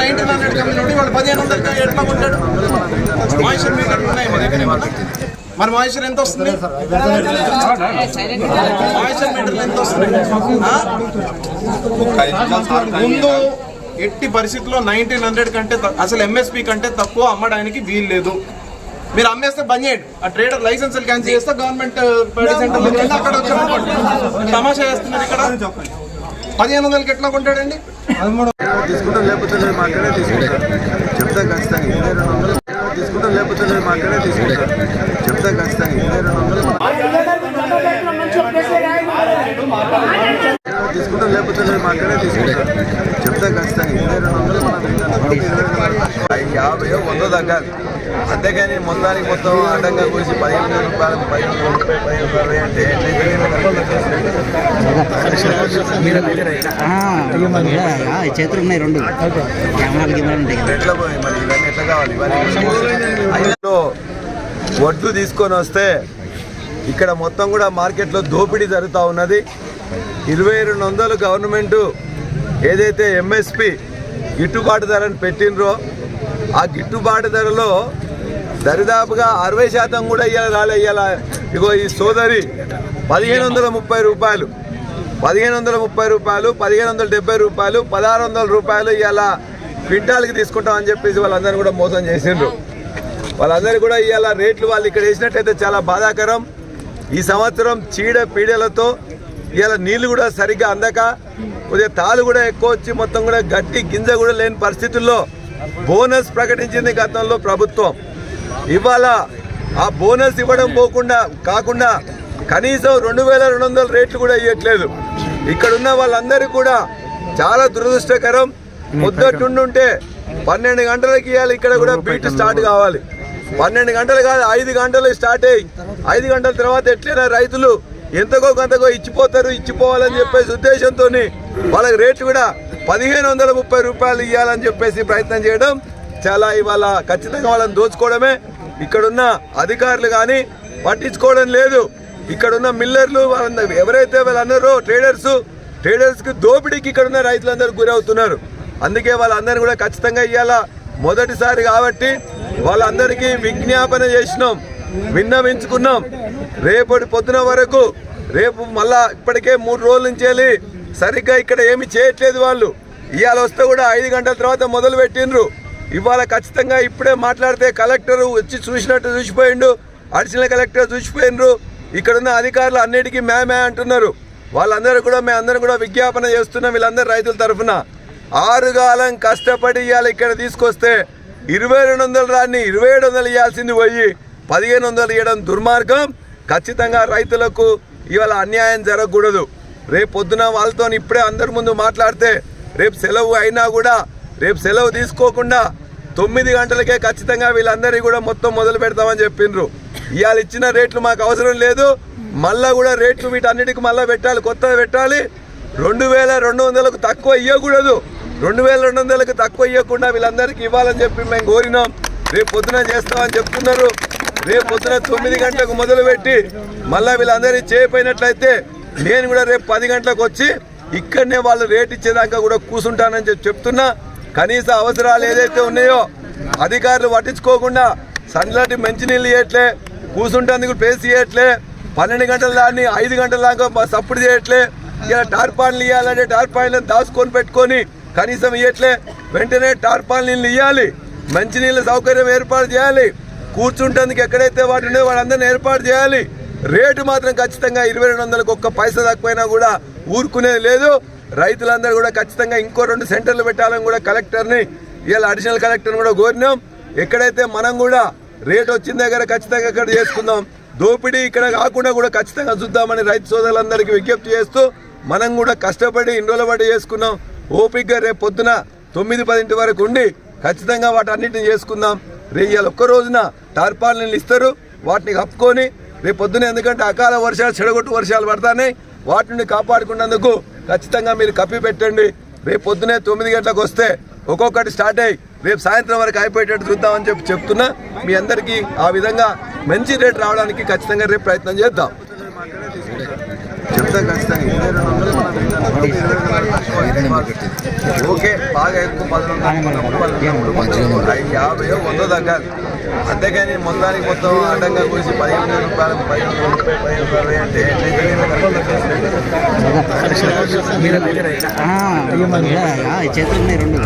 Nineteen hundred company ఉండి వాడు పదిహేను వందలకి ఎట్లా కొంటాడు మాయిశ్చర్ మీటర్లు ఉన్నాయి మరి మాయిశ్చర్ ఎంత వస్తుంది? మాయిశ్చర్ మీటర్లు ఎంత వస్తుంది? ముందు ఎట్టి పరిస్థితుల్లో నైన్టీన్ హండ్రెడ్ కంటే అసలు ఎంఎస్పీ కంటే తక్కువ అమ్మడానికి వీలు లేదు. మీరు అమ్మేస్తే బంద్ చేయండి. ఆ ట్రేడర్ లైసెన్స్ క్యాన్సిల్ చేస్తే గవర్నమెంట్ అక్కడ తమాషా చేస్తున్నారు ఇక్కడ. పదిహేను వందలకి ఎట్లా కొంటాడండి తీసుకుంటాం లేకపోతే లేదు మా అక్కడే తీసుకుంటాం. చెప్తా ఖచ్చితంగా ఇరవై రెండు వందలు. తీసుకుంటాం లేకపోతే లేదు మా అక్కడే తీసుకుంటాం. చెప్తా ఖచ్చితంగా ఇరవై రెండు వందలు. తీసుకుంటాం లేకపోతే లేదు మా అక్కడే తీసుకుంటాం. చెప్తా ఖచ్చితంగా ఇరవై రెండు వందలు. యాభై వంద తగ్గాలి అంతేగాని మొత్తానికి మొత్తం అడ్డంగా కూర్చి పదిహేను వేల రూపాయలు పదిహేను వేల రూపాయలు పదిహేను వేల అరవై అంటే చేతులు ఉన్నాయి రెండు. కెమెరాలు కెమెరాలు ఉంటాయి ఎట్లా పోయి మరి? ఇవన్నీ ఎట్లా కావాలి? ఇవన్నీ వడ్లు తీసుకొని వస్తే ఇక్కడ మొత్తం కూడా మార్కెట్లో దోపిడీ జరుగుతూ ఉన్నది. ఇరవై రెండు వందలు గవర్నమెంట్ ఏదైతే ఎంఎస్పి గిట్టుబాటు ధరని పెట్టినరో ఆ గిట్టుబాటు ధరలో దరిదాపుగా అరవై శాతం కూడా ఇవాళ రాలే ఇవాళ ఇగో ఈ సోదరి పదిహేను వందల ముప్పై రూపాయలు. పదిహేను వందల ముప్పై రూపాయలు పదిహేను వందల డెబ్బై రూపాయలు పదహారు వందల రూపాయలు ఇవాళ క్వింటాల్కి తీసుకుంటామని చెప్పేసి వాళ్ళందరినీ కూడా మోసం చేసిండ్రు. వాళ్ళందరూ కూడా ఇవాళ రేట్లు వాళ్ళు ఇక్కడ వేసినట్టయితే చాలా బాధాకరం. ఈ సంవత్సరం చీడ పీడలతో ఇవాళ నీళ్ళు కూడా సరిగ్గా అందక కొద్దిగా తాలు కూడా ఎక్కువ వచ్చి మొత్తం కూడా గట్టి గింజ కూడా లేని పరిస్థితుల్లో బోనస్ ప్రకటించింది గతంలో ప్రభుత్వం. ఇవాళ ఆ బోనస్ ఇవ్వడం పోకుండా కాకుండా కనీసం రెండు వేల రెండు వందల రేట్లు కూడా ఇవ్వట్లేదు ఇక్కడున్న వాళ్ళందరికీ కూడా చాలా దురదృష్టకరం. ముద్దటుండుంటే పన్నెండు గంటలకి ఇవ్వాలి ఇక్కడ కూడా బీట్ స్టార్ట్ కావాలి. పన్నెండు గంటలు కాదు ఐదు గంటలు స్టార్ట్ అయ్యి ఐదు గంటల తర్వాత ఎట్లయినా రైతులు ఎంతకో కొంతకో ఇచ్చిపోతారు ఇచ్చిపోవాలని చెప్పేసి ఉద్దేశంతో వాళ్ళకి రేట్లు కూడా పదిహేను వందల ముప్పై రూపాయలు ఇవ్వాలని చెప్పేసి ప్రయత్నం చేయడం చాలా ఇవాళ ఖచ్చితంగా వాళ్ళని దోచుకోవడమే. ఇక్కడున్న అధికారులు కానీ పట్టించుకోవడం లేదు. ఇక్కడున్న మిల్లర్లు వాళ్ళందరూ ఎవరైతే వాళ్ళందరూ ట్రేడర్స్ ట్రేడర్స్కి దోపిడీకి ఇక్కడున్న రైతులందరూ గురవుతున్నారు. అందుకే వాళ్ళందరూ కూడా ఖచ్చితంగా ఇవ్వాలా మొదటిసారి కాబట్టి వాళ్ళందరికీ విజ్ఞాపన చేసినాం. విన్నవించుకున్నాం. రేపటి పొద్దున వరకు రేపు మళ్ళా ఇప్పటికే మూడు రోజుల నుంచి వెళ్ళి సరిగ్గా ఇక్కడ ఏమి చేయట్లేదు వాళ్ళు. ఇవాళ వస్తే కూడా ఐదు గంటల తర్వాత మొదలు పెట్టిండ్రు ఇవాళ ఖచ్చితంగా ఇప్పుడే మాట్లాడితే కలెక్టర్ వచ్చి చూసినట్టు చూసిపోయిండు. Additional collector చూసిపోయిండ్రు. ఇక్కడున్న అధికారులు అన్నిటికీ మే మే అంటున్నారు. వాళ్ళందరూ కూడా మేము కూడా విజ్ఞాపన చేస్తున్నాం వీళ్ళందరూ రైతుల తరఫున. ఆరుగాలం కష్టపడి ఇవాళ ఇక్కడ తీసుకొస్తే ఇరవై రెండు వందలు రాని ఇరవై ఏడు వందలు ఇవ్వాల్సింది పోయి పదిహేను వందలు ఇవ్వడం దుర్మార్గం. ఖచ్చితంగా రైతులకు ఇవాళ అన్యాయం జరగకూడదు. రేపు పొద్దున వాళ్ళతో ఇప్పుడే అందరి ముందు మాట్లాడితే రేపు సెలవు అయినా కూడా రేపు సెలవు తీసుకోకుండా తొమ్మిది గంటలకే ఖచ్చితంగా వీళ్ళందరినీ కూడా మొత్తం మొదలు పెడతామని చెప్పిండ్రు. ఇవాళ ఇచ్చిన రేట్లు మాకు అవసరం లేదు. మళ్ళా కూడా రేట్లు వీటన్నిటికి మళ్ళీ పెట్టాలి కొత్తగా పెట్టాలి. రెండు వేల రెండు వందలకు తక్కువ ఇవ్వకూడదు రెండు వేల రెండు వందలకు తక్కువ ఇవ్వకుండా వీళ్ళందరికీ ఇవ్వాలని చెప్పి మేము కోరినాం. రేపు పొద్దున చేస్తామని చెప్తున్నారు. రేపు పొద్దున తొమ్మిది గంటలకు మొదలుపెట్టి మళ్ళీ వీళ్ళందరినీ చేయపోయినట్లయితే నేను కూడా రేపు పది గంటలకు వచ్చి ఇక్కడనే వాళ్ళు రేట్ ఇచ్చేదాకా కూడా కూర్చుంటానని చెప్తున్నా. కనీస అవసరాలు ఏదైతే ఉన్నాయో అధికారులు పట్టించుకోకుండా సన్లాంటి మంచినీళ్ళు ఇవ్వట్లే కూర్చుంటేందుకు ప్లేస్ ఇవ్వట్లే పన్నెండు గంటల దాన్ని ఐదు గంటల దాకా సప్పుడు చేయట్లే ఇలా టార్పాన్లు ఇవ్వాలంటే టార్పాన్లను దాచుకొని పెట్టుకొని కనీసం ఇవ్వట్లే వెంటనే టార్పాన్ నీళ్ళు ఇవ్వాలి మంచినీళ్ళ సౌకర్యం ఏర్పాటు చేయాలి కూర్చుంటేందుకు ఎక్కడైతే వాటి ఉన్నాయో వాళ్ళందరినీ ఏర్పాటు చేయాలి రేటు మాత్రం ఖచ్చితంగా ఇరవై రెండు వందలకు ఒక్క పైసా తక్కువైనా కూడా ఊరుకునేది లేదు. రైతులందరూ కూడా ఖచ్చితంగా ఇంకో రెండు సెంటర్లు పెట్టాలని కూడా కలెక్టర్ని ఇవాళ అడిషనల్ కలెక్టర్ని కూడా కోరినాం. ఎక్కడైతే మనం కూడా రేట్ వచ్చిన దగ్గర ఖచ్చితంగా ఇక్కడ చేసుకుందాం. దోపిడీ ఇక్కడ కాకుండా కూడా ఖచ్చితంగా చూద్దామని రైతు సోదరులందరికీ విజ్ఞప్తి చేస్తూ మనం కూడా కష్టపడి ఇండ్రోల పడి చేసుకున్నాం. ఓపిక్గా రేపు పొద్దున తొమ్మిది పదింటి వరకు ఉండి ఖచ్చితంగా వాటన్నిటిని చేసుకుందాం. రే ఇవాళ ఒక్క రోజున టార్పాలను ఇస్తారు. వాటిని కప్పుకొని రేపు పొద్దున ఎందుకంటే అకాల వర్షాలు చెడగొట్టు వర్షాలు పడతానే వాటి నుండి కాపాడుకున్నందుకు ఖచ్చితంగా మీరు కప్పి పెట్టండి రేపు పొద్దునే తొమ్మిది గంటలకు వస్తే ఒక్కొక్కటి స్టార్ట్ అయ్యి రేపు సాయంత్రం వరకు అయిపోయేటట్టు చూద్దామని చెప్పి చెప్తున్నా మీ అందరికీ ఆ విధంగా మంచి రేట్ రావడానికి ఖచ్చితంగా రేపు ప్రయత్నం చేద్దాం చెప్తా ఖచ్చితంగా ఓకే బాగా ఎక్కువ పది యాభై వంద తగ్గాలి అంతేకాని మొత్తానికి మొత్తం అడ్డంగా కూర్చి పదిహేను వందల రూపాయలు పదిహేను వందల రూపాయలు పదిహేను రూపాయలు అంటే ఆ, చేతులు ఉన్నాయి రెండు